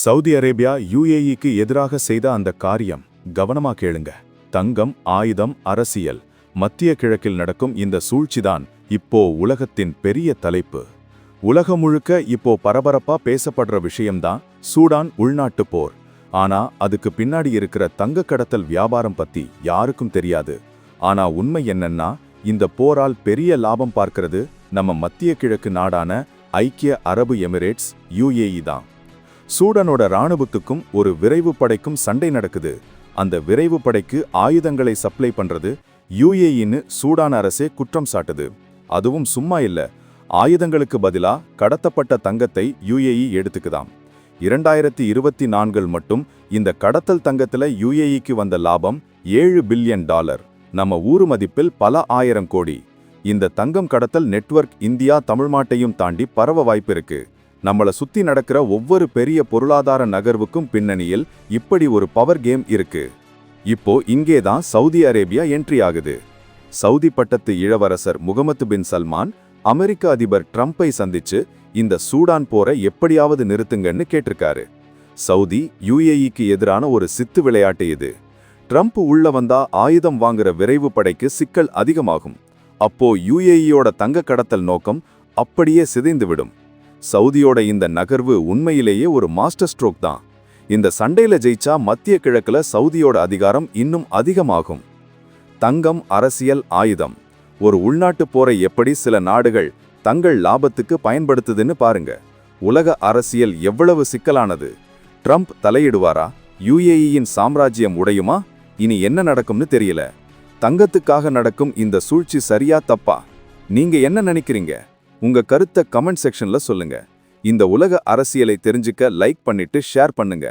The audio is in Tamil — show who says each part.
Speaker 1: சவுதி அரேபியா யுஏஇக்கு எதிராக செய்த அந்த காரியம் கவனமா கேளுங்க. தங்கம் ஆயுதம் அரசியல் மத்திய கிழக்கில் நடக்கும் இந்த சூழ்ச்சிதான் இப்போ உலகத்தின் பெரிய தலைப்பு. உலகம் முழுக்க இப்போ பரபரப்பா பேசப்படுற விஷயம்தான் சூடான் உள்நாட்டு போர். ஆனா அதுக்கு பின்னாடி இருக்கிற தங்க கடத்தல் வியாபாரம் பத்தி யாருக்கும் தெரியாது. ஆனா உண்மை என்னன்னா இந்த போரால் பெரிய லாபம் பார்க்கிறது நம்ம மத்திய கிழக்கு நாடான ஐக்கிய அரபு எமிரேட்ஸ் யுஏஇ தான். சூடானோட ராணுவத்துக்கும் ஒரு விரைவு படைக்கும் சண்டை நடக்குது. அந்த விரைவு படைக்கு ஆயுதங்களை சப்ளை பண்றது யுஏஇன்னு சூடான் அரசே குற்றம் சாட்டுது. அதுவும் சும்மா இல்ல. ஆயுதங்களுக்கு பதிலா கடத்தப்பட்ட தங்கத்தை யுஏஇ எடுத்துக்குதாம். இரண்டாயிரத்தி இருபத்தி நான்கில் மட்டும் இந்த கடத்தல் தங்கத்துல யுஏஇக்கு வந்த லாபம் ஏழு பில்லியன் டாலர். நம்ம ஊரு மதிப்பில் பல ஆயிரம் கோடி. இந்த தங்கம் கடத்தல் நெட்வொர்க் இந்தியா தமிழ்நாட்டையும் தாண்டி பரவ வாய்ப்பிருக்கு நம்மளை சுத்தி நடக்கிற ஒவ்வொரு பெரிய பொருளாதார நகர்வுக்கும் பின்னணியில் இப்படி ஒரு பவர் கேம் இருக்கு. இப்போ இங்கே தான் சவுதி அரேபியா என்ட்ரி ஆகுது. சவுதி பட்டத்து இளவரசர் முகமது பின் சல்மான் அமெரிக்க அதிபர் ட்ரம்ப்பை சந்திச்சு இந்த சூடான் போரை எப்படியாவது நிறுத்துங்கன்னு கேட்டிருக்காரு. சவுதி யுஏஇக்கு எதிரான ஒரு சித்து விளையாட்டு இது. ட்ரம்ப் உள்ள வந்தா ஆயுதம் வாங்குற விரைவு படைக்கு சிக்கல் அதிகமாகும். அப்போ யுஏஇயோட தங்க கடத்தல் நோக்கம் அப்படியே சிதைந்துவிடும் சவுதியோட இந்த நகர்வு உண்மையிலேயே ஒரு மாஸ்டர் ஸ்ட்ரோக் தான். இந்த சண்டையில ஜெயிச்சா மத்திய கிழக்குல சவுதியோட அதிகாரம் இன்னும் அதிகமாகும். தங்கம் அரசியல் ஆயுதம். ஒரு உள்நாட்டு போரை எப்படி சில நாடுகள் தங்கள் லாபத்துக்கு பயன்படுத்துதுன்னு பாருங்க. உலக அரசியல் எவ்வளவு சிக்கலானது. ட்ரம்ப் தலையிடுவாரா? யுஏஇயின் சாம்ராஜ்யம் உடையுமா? இனி என்ன நடக்கும்னு தெரியல. தங்கத்துக்காக நடக்கும் இந்த சூழ்ச்சி சரியா தப்பா? நீங்க என்ன நினைக்கிறீங்க? உங்க கருத்தை கமெண்ட் செக்ஷன்ல சொல்லுங்க. இந்த உலக அரசியலை தெரிஞ்சுக்க லைக் பண்ணிட்டு ஷேர் பண்ணுங்க.